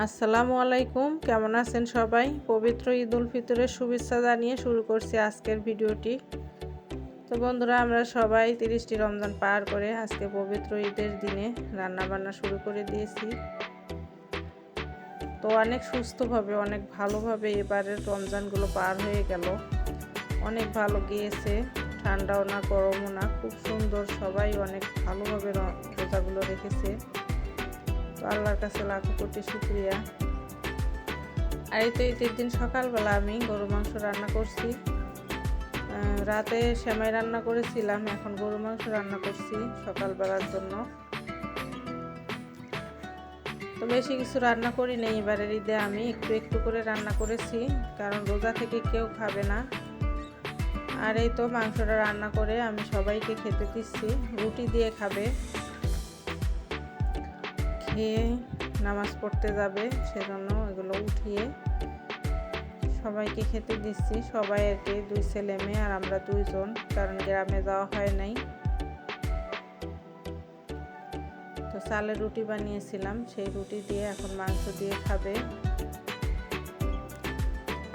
আসসালামু আলাইকুম। কেমন আছেন সবাই? পবিত্র ঈদ উল ফিতরের শুভেচ্ছা জানিয়ে শুরু করছি আজকের ভিডিওটি। তো বন্ধুরা, আমরা সবাই তিরিশটি রমজান পার করে আজকে পবিত্র ঈদের দিনে রান্না বান্না শুরু করে দিয়েছি। তো অনেক সুস্থভাবে, অনেক ভালোভাবে এবারের রমজানগুলো পার হয়ে গেল। অনেক ভালো গিয়েছে, ঠান্ডাও না, গরমও না, খুব সুন্দর, সবাই অনেক ভালোভাবে রোজাগুলো রেখেছে। তো আল্লাহর কাছে লাখো কোটি শুক্রিয়া। আর এই তো ঈদের দিন সকালবেলা আমি গরু মাংস রান্না করছি। রাতে সেমাই রান্না করেছিলাম, এখন গরু মাংস রান্না করছি সকালবেলার জন্য। তো বেশি কিছু রান্না করি নেই, এবারের ঈদে আমি একটু একটু করে রান্না করেছি, কারণ রোজা থেকে কেউ খাবে না। আর এই তো মাংসটা রান্না করে আমি সবাইকে খেতে দিচ্ছি, রুটি দিয়ে খাবে। খেয়ে নামাজ পড়তে যাবে, সেজন্য এগুলো উঠিয়ে সবাইকে খেতে দিচ্ছি। সবাই আর কি, দুই ছেলে মেয়ে আর আমরা দুইজন, কারণ গ্রামে যাওয়া হয় নাই। তো চালের রুটি বানিয়েছিলাম, সেই রুটি দিয়ে এখন মাংস দিয়ে খাবে।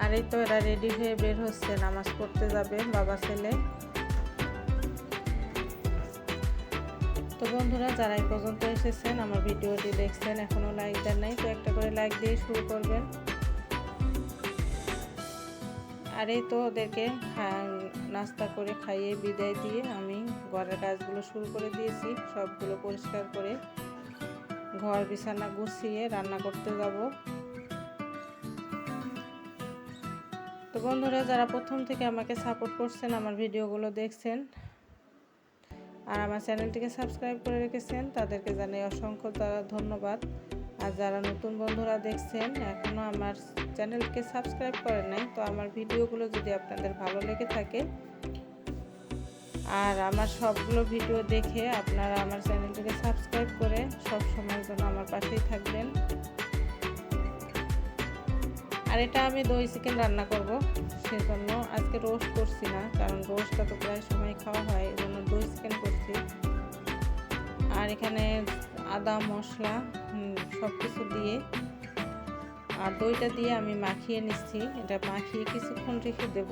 আর এই তো এরা রেডি হয়ে বের হচ্ছে, নামাজ পড়তে যাবে বাবা ছেলে। তো বন্ধুরা, যারা এই পর্যন্ত এসেছেন, আমার ভিডিওটি দেখছেন, এখনও লাইক দেন নাই, তো একটা করে লাইক দিয়ে শুরু করবেন। আর এই তো ওদেরকে নাস্তা করে খাইয়ে বিদায় দিয়ে আমি ঘরের কাজগুলো শুরু করে দিয়েছি, সবগুলো পরিষ্কার করে ঘর বিছানা গুছিয়ে রান্না করতে যাব। তো বন্ধুরা, যারা প্রথম থেকে আমাকে সাপোর্ট করছেন, আমার ভিডিওগুলো দেখছেন আর আমার চ্যানেলটিকে সাবস্ক্রাইব করে রেখেছেন, তাদেরকে জানাই অসংখ্য তারা ধন্যবাদ। আর যারা নতুন বন্ধুরা দেখছেন এখনও আমার চ্যানেলকে সাবস্ক্রাইব করেন নাই, তো আমার ভিডিওগুলো যদি আপনাদের ভালো লেগে থাকে, আর আমার সবগুলো ভিডিও দেখে আপনারা আমার চ্যানেলটিকে সাবস্ক্রাইব করে সব সময়ের জন্য আমার পাশেই থাকবেন। আর এটা আমি দই চিকেন রান্না করব, সেজন্য আজকে রোস্ট করছি না, কারণ রোস্টটা তো প্রায় সময় খাওয়া হয় এই জন্য দই চিকেন করছি। আর এখানে আদা, মশলা সব কিছু দিয়ে, আর দইটা দিয়ে আমি মাখিয়ে নিচ্ছি, এটা মাখিয়ে কিছুক্ষণ রেখে দেব।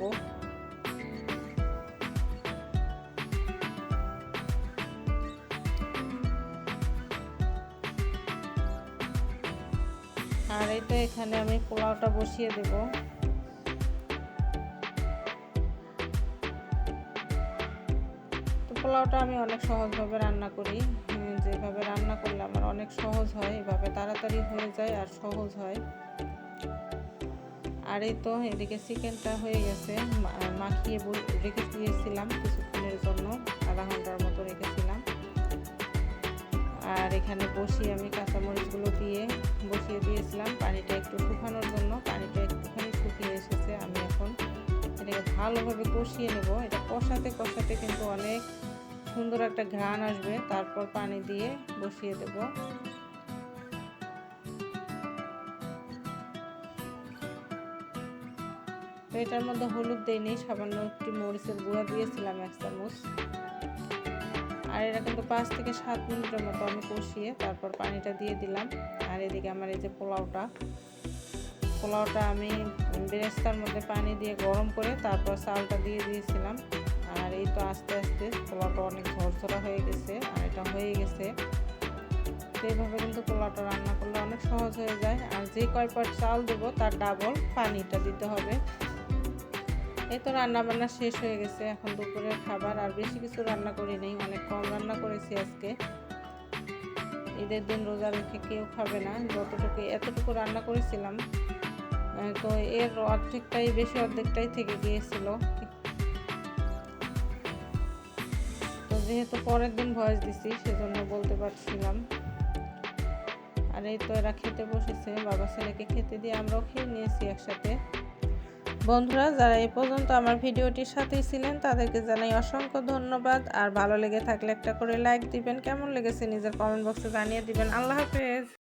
আর এটা এখানে আমি পোলাওটা বসিয়ে দেব। তো পোলাওটা আমি অনেক সহজভাবে রান্না করি। যেভাবে রান্না করলে আমার অনেক সহজ হয়, এভাবে তাড়াতাড়ি হয়ে যায় আর সহজ হয়। আর এই তো এদিকে চিকেনটা হয়ে গেছে মাখিয়ে রেখে দিয়েছিলাম কিছুক্ষণের জন্য, আধা ঘণ্টার মতো রেখেছিলাম। আর এখানে বসিয়ে আমি কাঁচামরিচগুলো দিয়ে বসিয়ে দিয়েছিলাম। পানিটা একটু শুকানোর জন্য। পানিটা একটুখানি শুকিয়ে এসেছে। আমি এখন এটাকে ভালোভাবে কষিয়ে নেব। এটা কষাতে কষাতে কিন্তু অনেক সুন্দর একটা ঘ্রাণ আসবে। তারপর পানি দিয়ে বসিয়ে দেব। এটার মধ্যে হলুদ দেয়নি সামান্য একটি মরিচের গুঁড়া দিয়েছিলাম এক চামচ। আর এটা কিন্তু পাঁচ থেকে সাত মিনিটের মতো আমি কষিয়ে তারপর পানিটা দিয়ে দিলাম। আর এদিকে আমার এই যে পোলাওটা পোলাওটা আমি বেরেস্তার মধ্যে পানি দিয়ে গরম করে তারপর চালটা দিয়ে দিয়েছিলাম। আর এই তো আস্তে আস্তে পোলাওটা অনেক ঝরঝরা হয়ে গেছে, আর এটা হয়ে গেছে। এইভাবে কিন্তু পোলাওটা রান্না করলে অনেক সহজ হয়ে যায়। আর যে কয় পট চাল দেবো তার ডাবল পানিটা দিতে হবে। এই তো রান্না বান্না শেষ হয়ে গেছে। এখন দুপুরের খাবার আর বেশি কিছু রান্না করি নেই, অনেক কম রান্না করেছি আজকে। ঈদের দিন রোজা রেখে কেউ খাবে না, যতটুকু এতটুকু রান্না করেছিলাম। তো এর অর্ধেকটাই, বেশি অর্ধেকটাই থেকে গিয়েছিল। তো যেহেতু পরের দিন ভয়েস দিছি, সেজন্য বলতে পারছিলাম। আর এই তো এরা খেতে বসেছে, বাবা ছেলেকে খেতে দিয়ে আমরাও খেয়ে নিয়েছি একসাথে। বন্ধুরা, যারা এ পর্যন্ত আমার ভিডিওটির সাথেই ছিলেন, তাদেরকে জানাই অসংখ্য ধন্যবাদ। আর ভালো লেগে থাকলে একটা করে লাইক দিবেন, কেমন লেগেছে নিজের কমেন্ট বক্সে জানিয়ে দিবেন। আল্লাহ হাফেজ।